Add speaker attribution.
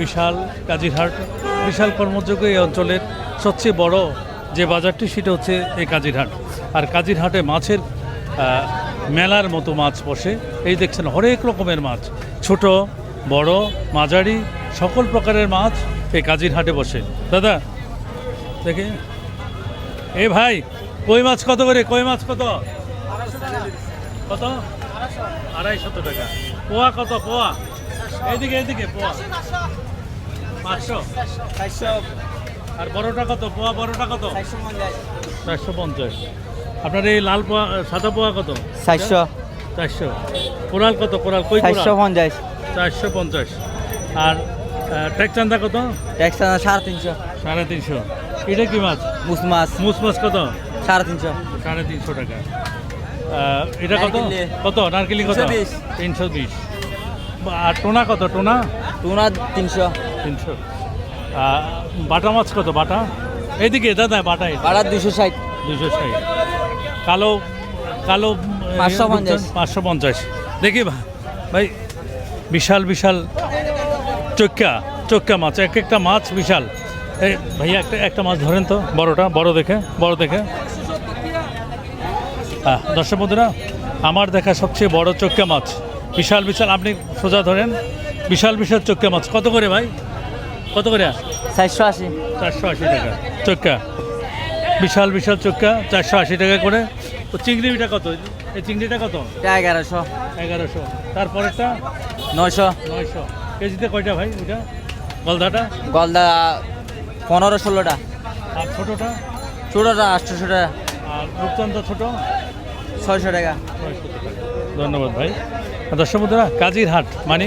Speaker 1: বিশাল কাজিরহাট, বিশাল কর্মযোগ্য এই অঞ্চলের সবচেয়ে বড় যে বাজারটি, সেটা হচ্ছে এই কাজিরহাট। আর কাজিরহাটে মাছের মেলার মতো মাছ বসে। এই দেখছেন, হরেক রকমের মাছ। ছোট, বড়, মাঝারি, সকল প্রকারের মাছ এই কাজিরহাটে বসে। দাদা, দেখি। এ ভাই, কই মাছ কত করে? কই মাছ কত? কত? আড়াইশত টাকা। পোয়া কত? পোয়া? এইদিকে এইদিকে, পোয়া। পাঁচশো? আর বড়টা কত? পোয়া বড়টা কত? চারশো পঞ্চাশ। আপনার এই লাল পোয়া সাদা পোয়া কত?
Speaker 2: চারশো।
Speaker 1: চারশো। কোরাল কত? কোরাল কই
Speaker 2: চারশো পঞ্চাশ।
Speaker 1: চারশো পঞ্চাশ। আর ট্যাক চান্দা কত?
Speaker 2: ট্যাক্স সাড়ে তিনশো।
Speaker 1: সাড়ে তিনশো। এটা কি মাছ?
Speaker 2: মুস মাছ।
Speaker 1: মুস মাছ কত?
Speaker 2: সাড়ে তিনশো।
Speaker 1: সাড়ে তিনশো টাকা। এটা কত? কত? নারকেলি কত?
Speaker 2: 320
Speaker 1: তিনশো বিশ। আর টোনা কত? টোনা?
Speaker 2: টুনা তিনশো।
Speaker 1: তিনশো। বাটা মাছ কত? বাটা? এইদিকে দাদা বাটা
Speaker 2: ভাড়া দুশো ষাট।
Speaker 1: দুশো ষাট। কালো কালো
Speaker 2: পাঁচশো পঞ্চাশ।
Speaker 1: পাঁচশো পঞ্চাশ। দেখি ভাই বিশাল বিশাল চক্কা চক্কা মাছ। এক একটা মাছ বিশাল। এই ভাইয়া একটা একটা মাছ ধরেন তো বড়টা বড় দেখে বড় দেখে। হ্যাঁ দর্শক বন্ধুরা আমার দেখা সবচেয়ে বড় চক্কা মাছ। বিশাল বিশাল আপনি সোজা ধরেন। বিশাল বিশাল চক্কা মাছ। কত করে ভাই? কত করে?
Speaker 2: চারশো আশি।
Speaker 1: চারশো আশি টাকা। চক্কা বিশাল বিশাল চক্কা চারশো আশি টাকা করে। তো চিংড়িটা কত? এই চিংড়িটা কত?
Speaker 2: এগারোশো।
Speaker 1: এগারোশো। তারপরেরটা?
Speaker 2: নয়শো।
Speaker 1: নয়শো। কেজিতে কয়টা ভাই ওইটা গলদাটা?
Speaker 2: গলদা পনেরো ষোলোটা।
Speaker 1: আর ছোটোটা?
Speaker 2: ছোটোটা আটশোশো টাকা।
Speaker 1: আর রূপচন্দ্র ছোটো?
Speaker 2: ছয়শো টাকা।
Speaker 1: ধন্যবাদ ভাই। দর্শক বন্ধুরা কাজির হাট মানে